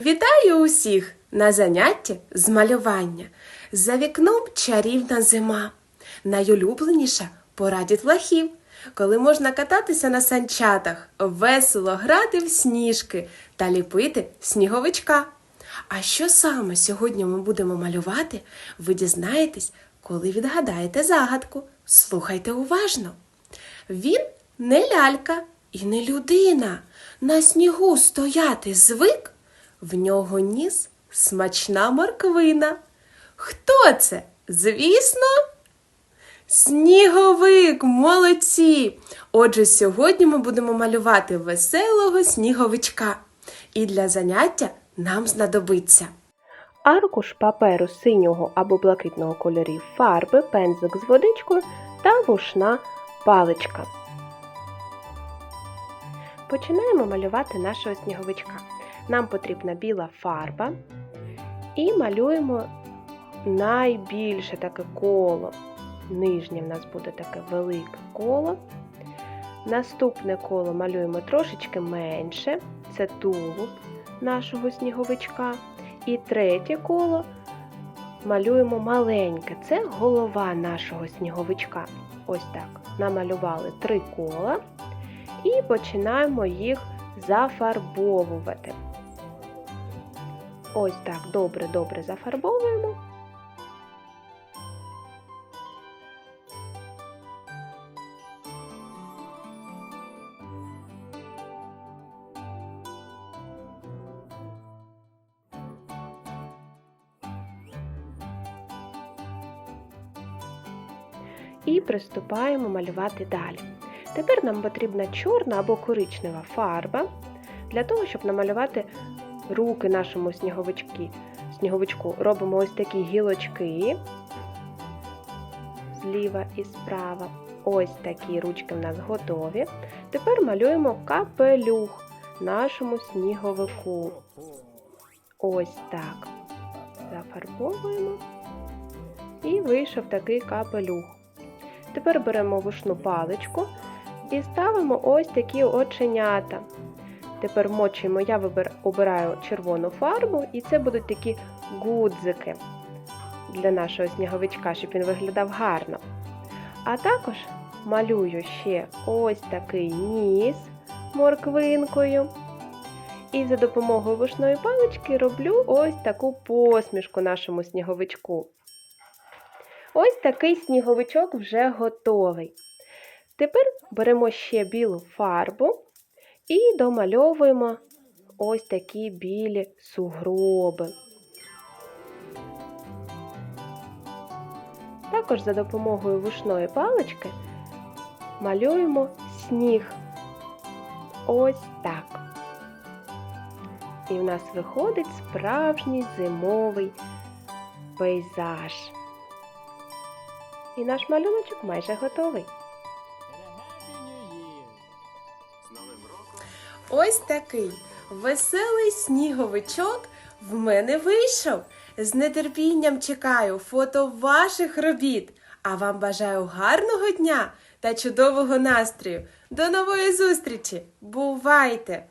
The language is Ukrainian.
Вітаю усіх на занятті з малювання. За вікном чарівна зима. Найулюбленіша пора дітлахів, коли можна кататися на санчатах, весело грати в сніжки та ліпити сніговичка. А що саме сьогодні ми будемо малювати, ви дізнаєтесь, коли відгадаєте загадку. Слухайте уважно. Він не лялька і не людина. На снігу стояти звик, в нього ніс смачна морквина. Хто це? Звісно, Сніговик, молодці! Отже, сьогодні ми будемо малювати веселого сніговичка. І для заняття нам знадобиться аркуш паперу синього або блакитного кольорів фарби, пензлик з водичкою та вушна паличка. Починаємо малювати нашого сніговичка. Нам потрібна біла фарба і малюємо найбільше таке коло. Нижнє в нас буде таке велике коло. Наступне коло малюємо трошечки менше, це тулуб нашого сніговичка. І третє коло малюємо маленьке, це голова нашого сніговичка. Ось так. Намалювали три кола і починаємо їх зафарбовувати. Ось так добре-добре зафарбовуємо. і приступаємо малювати далі. Тепер нам потрібна чорна або коричнева фарба для того, щоб намалювати руки нашому сніговички. сніговичку. Робимо ось такі гілочки зліва і справа. Ось такі ручки в нас готові. Тепер малюємо капелюх нашому сніговику. Ось так. Зафарбовуємо. І вийшов такий капелюх. Тепер беремо вушну паличку і ставимо ось такі оченята. Тепер мочуємо, я обираю червону фарбу, і це будуть такі гудзики для нашого сніговичка, щоб він виглядав гарно. А також малюю ще ось такий ніс морквинкою. І за допомогою вушної палички роблю ось таку посмішку нашому сніговичку. Ось такий сніговичок вже готовий. Тепер беремо ще білу фарбу і домальовуємо ось такі білі сугроби. Також за допомогою вушної палички малюємо сніг. Ось так. І в нас виходить справжній зимовий пейзаж. І наш малюночок майже готовий. Ось такий веселий сніговичок в мене вийшов. З нетерпінням чекаю фото ваших робіт. А вам бажаю гарного дня та чудового настрою. До нової зустрічі! Бувайте!